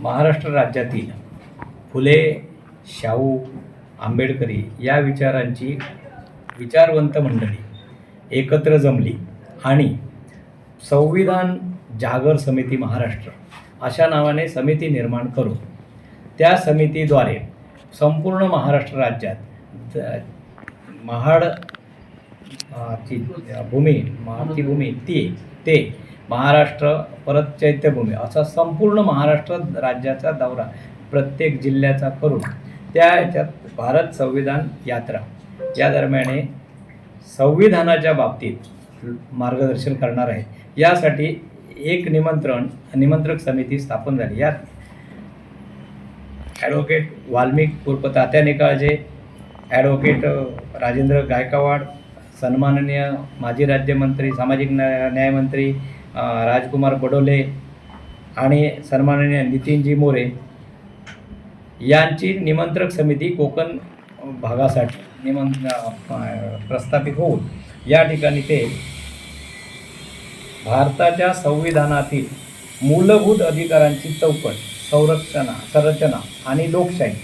महाराष्ट्र राज्यातील फुले शाहू आंबेडकरी या विचारांची विचारवंत मंडळी एकत्र जमली आणि संविधान जागर समिती महाराष्ट्र अशा नावाने समिती निर्माण करून त्या समितीद्वारे संपूर्ण महाराष्ट्र राज्यात महाड ची भूमी महाडची भूमी ती ते महाराष्ट्र परत चैत्यभूमी असा संपूर्ण महाराष्ट्र राज्याचा दौरा प्रत्येक जिल्ह्याचा करून त्या याच्यात भारत संविधान यात्रा. या दरम्याने संविधानाच्या बाबतीत मार्गदर्शन करणार आहे. यासाठी एक निमंत्रण निमंत्रक समिती स्थापन झाली. यात ॲडव्होकेट वाल्मिक उर्फ तात्या निकाळजे ॲडव्होकेट राजेंद्र गायकवाड सन्माननीय माजी राज्यमंत्री सामाजिक न्याय न्यायमंत्री राजकुमार बडोले आणि सन्माननीय नितीनजी मोरे यांची निमंत्रक समिती कोकण भागासाठी निमंत्र प्रस्थापित होऊन या ठिकाणी ते भारताच्या संविधानातील मूलभूत अधिकारांची चौकट संरक्षणा संरचना आणि लोकशाही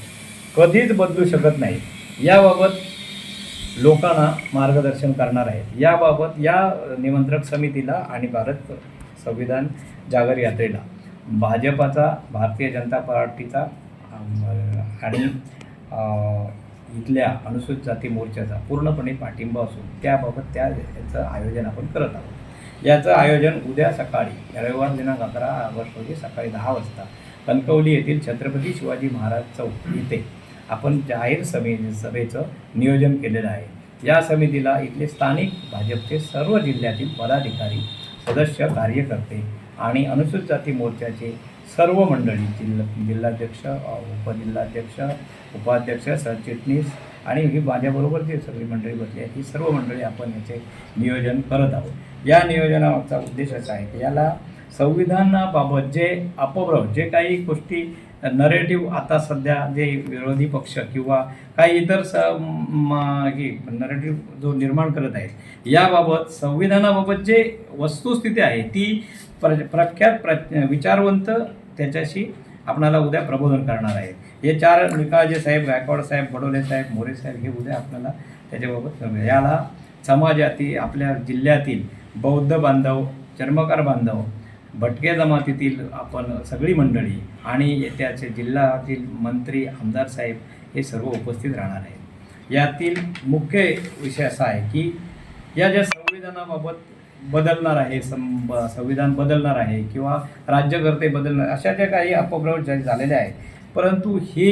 कधीच बदलू शकत नाही. याबाबत लोकांना मार्गदर्शन करणार आहेत. याबाबत या निमंत्रक समितीला आणि भारत संविधान जागर यात्रेला भाजपाचा भारतीय जनता पार्टीचा आणि इथल्या अनुसूचित जाती मोर्चाचा पूर्णपणे पाठिंबा असून त्याबाबत त्या याचं आयोजन आपण करत आहोत. याचं आयोजन उद्या सकाळी रविवार दिनांक अकरा ऑगस्ट रोजी सकाळी दहा वाजता कणकवली येथील छत्रपती शिवाजी महाराज चौक येथे आपण जाहीर सभे सभेचं नियोजन केलेलं आहे. या समितीला इथले स्थानिक भाजपचे सर्व जिल्ह्यातील पदाधिकारी सदस्य कार्यकर्ते आणि अनुसूचित जाती मोर्चाचे सर्व मंडळी जिल्हा जिल्हाध्यक्ष उपजिल्हाध्यक्ष उपाध्यक्ष सरचिटणीस आणि ही माझ्याबरोबर जे सगळी मंडळी बसली आहे ही सर्व मंडळी आपण याचे नियोजन करत आहोत. या नियोजनाचा उद्देश असा आहे की याला संविधानाबाबत जे अपभ्रव जे काही गोष्टी नरेटिव्ह आता सध्या जे विरोधी पक्ष किंवा काही इतर स म- हे नरेटिव्ह जो निर्माण करत आहेत याबाबत संविधानाबाबत जे वस्तुस्थिती आहे ती प्र प्रख्यात प्र विचारवंत त्याच्याशी आपणाला उद्या प्रबोधन करणार आहे हे चार निकाळजे साहेब गायकवाड साहेब बडोले साहेब मोरे साहेब हे उद्या आपल्याला त्याच्याबाबत याला समाजातील आपल्या जिल्ह्यातील बौद्ध बांधव चर्मकार बांधव भटक्या जमातीतील आपण सगळी मंडळी आणि त्याचे जिल्ह्यातील मंत्री आमदार साहेब हे सर्व उपस्थित राहणार आहेत. यातील मुख्य विषय असा आहे की या ज्या संविधानाबाबत बदलणार आहे सं संविधान बदलणार आहे किंवा राज्यकर्ते बदलणार अशा ज्या काही अपभ्रव झालेल्या आहेत. परंतु हे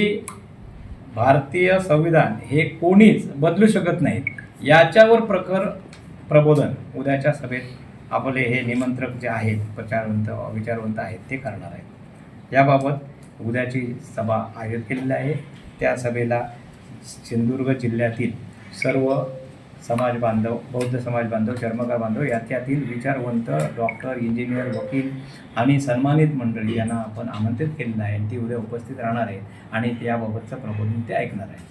भारतीय संविधान हे कोणीच बदलू शकत नाहीत. याच्यावर प्रखर प्रबोधन उद्याच्या सभेत आपले हे निमंत्रक जे आहेत प्रचारवंत विचारवंत आहेत ते करणार आहेत. याबाबत उद्याची सभा आयोजित केलेली आहे. त्या सभेला सिंधुदुर्ग जिल्ह्यातील सर्व समाज बांधव बौद्ध समाज बांधव चर्मकार बांधव याच्यातील विचारवंत डॉक्टर इंजिनियर वकील आणि सन्मानित मंडळी यांना आपण आमंत्रित केलेलं आहे. ती उद्या उपस्थित राहणार आहे आणि याबाबतचं प्रबोधन ते ऐकणार आहे